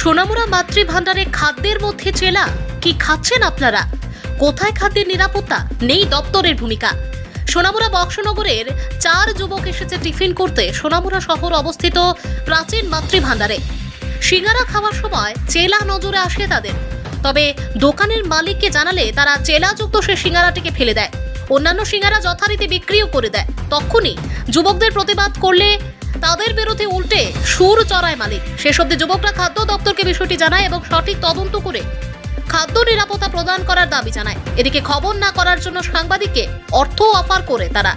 সোনামুড়া মাতৃভাণ্ডারে খাদ্যের মধ্যে চেলা, কি খাচ্ছেন আপনারা? কোথায় খাদ্যের নিরাপত্তা? নেই দপ্তরের ভূমিকা। সোনামুড়া বক্সনগরের চার যুবক এসেছে টিফিন করতে সোনামুড়া শহর অবস্থিত প্রাচীন মাতৃভাণ্ডারে। সিঙ্গারা খাওয়ার সময় চেলা নজরে আসে তাদের। তবে দোকানের মালিককে জানালে তারা চেলাযুক্ত সে সিঙ্গারাটিকে ফেলে দেয়। অন্যান্য সিঙ্গারা যথারীতি বিক্রিও করে দেয়। তখনই যুবকদের প্রতিবাদ করলে তাদের বিরুদ্ধে উল্টে সুর চড়ায় মালিক। শেষ অব্দি যুবকরা খাদ্য দপ্তরকে বিষয়টি জানায় এবং সঠিক তদন্ত করে খাদ্য নিরাপত্তা প্রদান করার দাবি জানায়। এদিকে খবর না করার জন্য সাংবাদিককে অর্থ অফার করে তারা।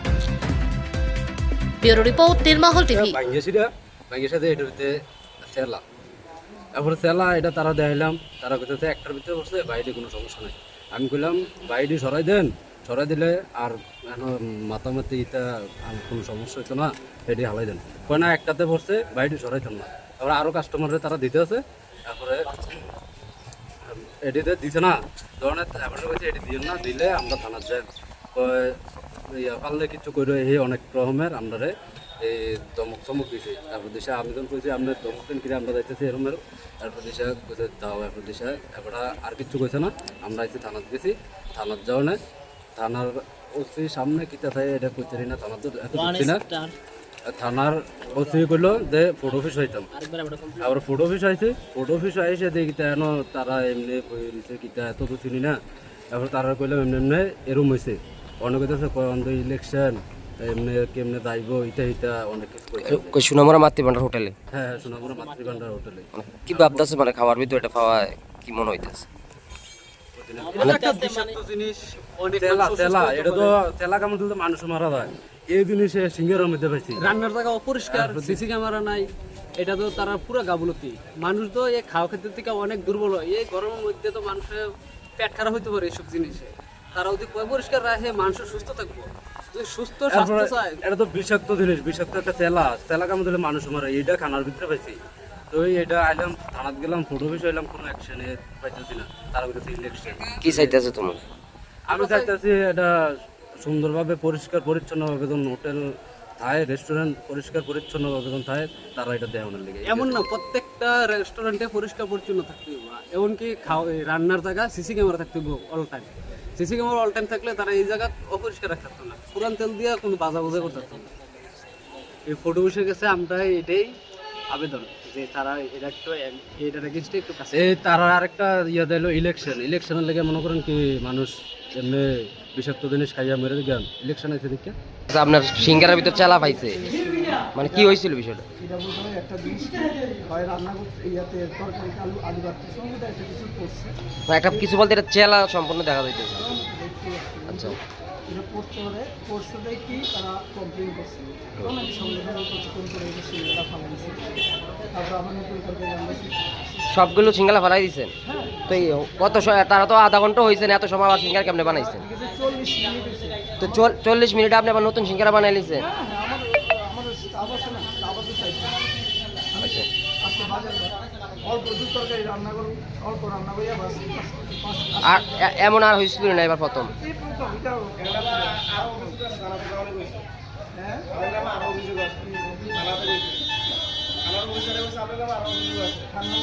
ব্যুরো রিপোর্ট নির্মহল টিভি। তারপরে সেলা এটা তারা দেখাইলাম। তারা কইতেছে, একটার ভিতরে বসছে বাইরে কোনো সমস্যা নাই। আমি কইলাম, বাইরে সরাই দেন। সরাই দিলে আর মাতামাতি এটা কোনো সমস্যা হইতো না এটি হালাই দেন। কয় না একটাতে ভরছে, বাইরে সরাইতাম না। তারপরে আরও কাস্টমারে তারা দিতে আছে। তারপরে এটিতে দিছে না। ধরনের তারপরে কইছে এটি দিয়ে না, দিলে আমরা থানার যাই। কয়, ইয়া, পারলে কিছু করে এই অনেক রকমের আমরা এই দমক চমক দিছে। তারপর দেশে আবেদন করেছি আপনার দমক দিন কিনে আমরা যাইতেছি এরমের তারপর দেশে কইছে, দাও। এরপর দেশে এরপর আর কিছু কইছে না, আমরা এসে থানাত গেছি। থানাত যাও না। থানার ওসি সামনে কিতা থাকে এটা কইতে না থানার তো এত বুঝছি না। থানার ওসি কইলো যে ফুড অফিস হইতাম। আবার ফুড অফিস আইছে ফুড অফিস আইসে দেখি এনো তারা এমনি বই দিছে কিতা এত তো চিনি না। তারপর তারা কইলাম এমনি এমনি এরম হয়েছে অনেক অন্ধ ইলেকশন এমনি কেমনে দাইব ইটা ইটা অনেক কিছু কইছে। কই সুনামরা মাতৃভান্ডার হোটেলে? হ্যাঁ হ্যাঁ সোনামুড়া মাতৃভান্ডার হোটেলে। মানে কি ভাবতেছে মানে খাওয়ার ভিতরে এটা পাওয়া কি মনে হইতেছে? মানুষ মারা যায়। এই জিনিসে সিঙ্গের মধ্যে পাইছি রান্নার জায়গা অপরিষ্কার সিসি ক্যামেরা নাই এটা তো তারা পুরো গাবলতি। মানুষ তো এই খাওয়া ক্ষেত্র থেকে অনেক দুর্বল হয়। এই গরমের মধ্যে তো মানুষের পেট খারাপ হইতে পারে এইসব জিনিসে। তারা যদি পরিষ্কার রাখে মানুষ সুস্থ থাকব। সুস্থ স্বাস্থ্য চায় এটা তো বিষাক্ত জিনিস বিষাক্ত একটা তেলা। তেলা কেমন দিলে মানুষ মারা এইটা খানার ভিতরে পাইছি তো এটা আইলাম থানাত গেলাম ফটো অফিস হইলাম কোনো অ্যাকশনে পাইতেছি না। তারা কইতেছে ইলেকশন কি চাইতেছে তুমি আমি চাইতেছি এটা সুন্দরভাবে পরিষ্কার পরিচ্ছন্নভাবে যখন হোটেল থায় রেস্টুরেন্ট পরিষ্কার পরিচ্ছন্নভাবে যখন থায় তারা এটা দেওয়ানোর লেগে। এমন না প্রত্যেকটা রেস্টুরেন্টে পরিষ্কার পরিচ্ছন্ন থাকতে হবে। এমনকি খাওয়া রান্নার জায়গা সিসি ক্যামেরা থাকতে হবে all time CC camera all time থাকলে তারা এই জায়গা অপরিষ্কার রাখতে না। পুরান তেল দিয়ে কোনো বাজা বোঝা করতে না। এই ফটো বসে গেছে আমরা এটাই। আবেদন যে তারা এটা একটু এইটার এগেনস্টে একটু কাছে। এই তারা আরেকটা ইয়ে দিল ইলেকশন ইলেকশনের লেগে মনে করেন কি মানুষ এমনি বিষাক্ত জিনিস খাইয়া মেরে গেল ইলেকশন আছে দেখে। আচ্ছা, আপনার সিঙ্গারের ভিতর চালা পাইছে। মানে কি হয়েছিল বিষয়টা? এটা বলতে একটা জিনিস হয় রান্না করতে ইয়াতে তরকারিতে আলু আলু কাটতে সময় একটা কিছু করছে। একটা কিছু বলতে এটা চেলা সম্পূর্ণ দেখা যাইতেছে। আচ্ছা। এটা পড়তে হলে পড়ছে দেখি তারা কমপ্লেন করছে। সঙ্গে করছে করে এটা তারপর নতুন সবগুলো সিঙ্গালা ফালাই দিছেন তো এই কত তারা তো আধা ঘণ্টা হয়েছে না এত সময় আবার সিঙ্গারা কেমনে বানাইছেন তো চল্লিশ মিনিটে আপনি আবার নতুন সিঙ্গারা বানাই লিছেন হ্যাঁ হ্যাঁ আচ্ছা। অল্প দু তরকারি রান্না করুন অল্প রান্না করিয়া বাস আর এমন আর হয়েছিল না এবার প্রথম। হ্যাঁ?